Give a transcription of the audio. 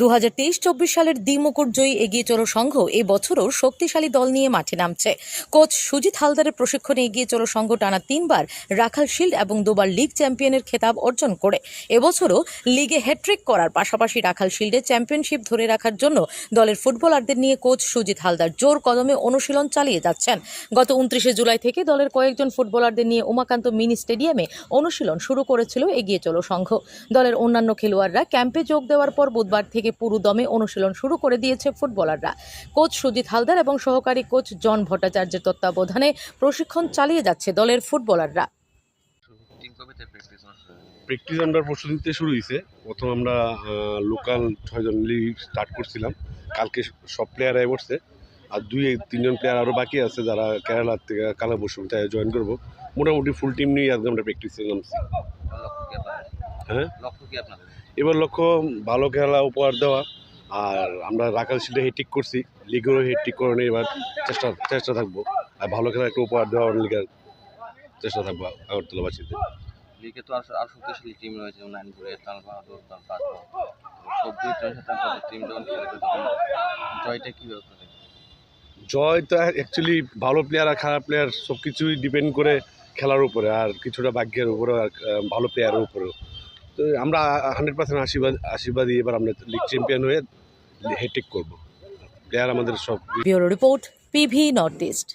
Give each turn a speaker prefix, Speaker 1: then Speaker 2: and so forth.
Speaker 1: দু হাজার তেইশ চব্বিশ সালের দ্বিমুকুট জয়ী এগিয়ে চলো সংঘ এই বছরও শক্তিশালী দল নিয়ে মাঠে নামছে। কোচ সুজিত হালদারের প্রশিক্ষণে এগিয়ে চলো সংঘ টানা তিনবার রাখাল শিল্ড এবং দুবার লিগ চ্যাম্পিয়নের খেতাব অর্জন করে। এবছরও লিগে হ্যাট্রিক করার পাশাপাশি রাখাল শিল্ডে চ্যাম্পিয়নশিপ ধরে রাখার জন্য দলের ফুটবলারদের নিয়ে কোচ সুজিত হালদার জোর কদমে অনুশীলন চালিয়ে যাচ্ছেন। গত উনত্রিশে জুলাই থেকে দলের কয়েকজন ফুটবলারদের নিয়ে উমাকান্ত মিনি স্টেডিয়ামে অনুশীলন শুরু করেছিল এগিয়ে চলো সংঘ। দলের অন্যান্য খেলোয়াড়রা ক্যাম্পে যোগ দেওয়ার পর বুধবার থেকে পুরো দমে অনুশীলন শুরু করে দিয়েছে ফুটবলাররা। কোচ সুজিত হালদার এবং সহকারী কোচ জন ভট্টাচার্যের তত্ত্বাবধানে প্রশিক্ষণ চালিয়ে যাচ্ছে দলের ফুটবলাররা।
Speaker 2: প্র্যাকটিস
Speaker 3: আমরা পরশু দিন থেকে শুরু হয়েছে প্রথম আমরা লোকাল ছয়জন লিগ স্টার্ট করছিলাম। কালকে সব প্লেয়ার বসছে। আর দুই তিনজন প্লেয়ার আরও বাকি আছে যারা কেরালার থেকে কালা বসুমিতায় জয়েন করব। মোটামুটি ফুল টিম নিয়ে আজকে আমরা প্র্যাকটিসে নামছি। হ্যাঁ।
Speaker 2: লক্ষ্য কি আপনাদের
Speaker 3: এবার লক্ষ্য ভালো খেলা উপহার দেওয়া। আর আমরা রাখাল শিল্ডে হেট্রিক করছি। লিগেরও হেট্রিক করে নিয়ে এবার চেষ্টা চেষ্টা থাকব। আর ভালো খেলা একটা উপহার দেওয়ার লিগের চেষ্টা থাকব আগরতলাবাসীতে
Speaker 2: লিগে তো আর আর শক্তিশালী টিম রয়েছে যেমন নাইনপুরে তাল বাহাদুর তাল পাঁচপা সব দুই সাথে টিম যখন জয়টা কীভাবে আপনাদের?
Speaker 3: জয় তো অ্যাকচুয়ালি ভালো প্লেয়ার আর খারাপ প্লেয়ার সব কিছুই ডিপেন্ড করে খেলার উপরে আর কিছুটা ভাগ্যের উপরে আর ভালো প্লেয়ারের উপরেও। আমরা হান্ড্রেড পার্সেন্ট আশীর্বাদ, আশীর্বাদী এবার আমরা লিগ চ্যাম্পিয়ন হয়ে হেটেক করব। প্লেয়ার আমাদের সব
Speaker 1: রিপোর্ট পিভি নর্থ ইস্ট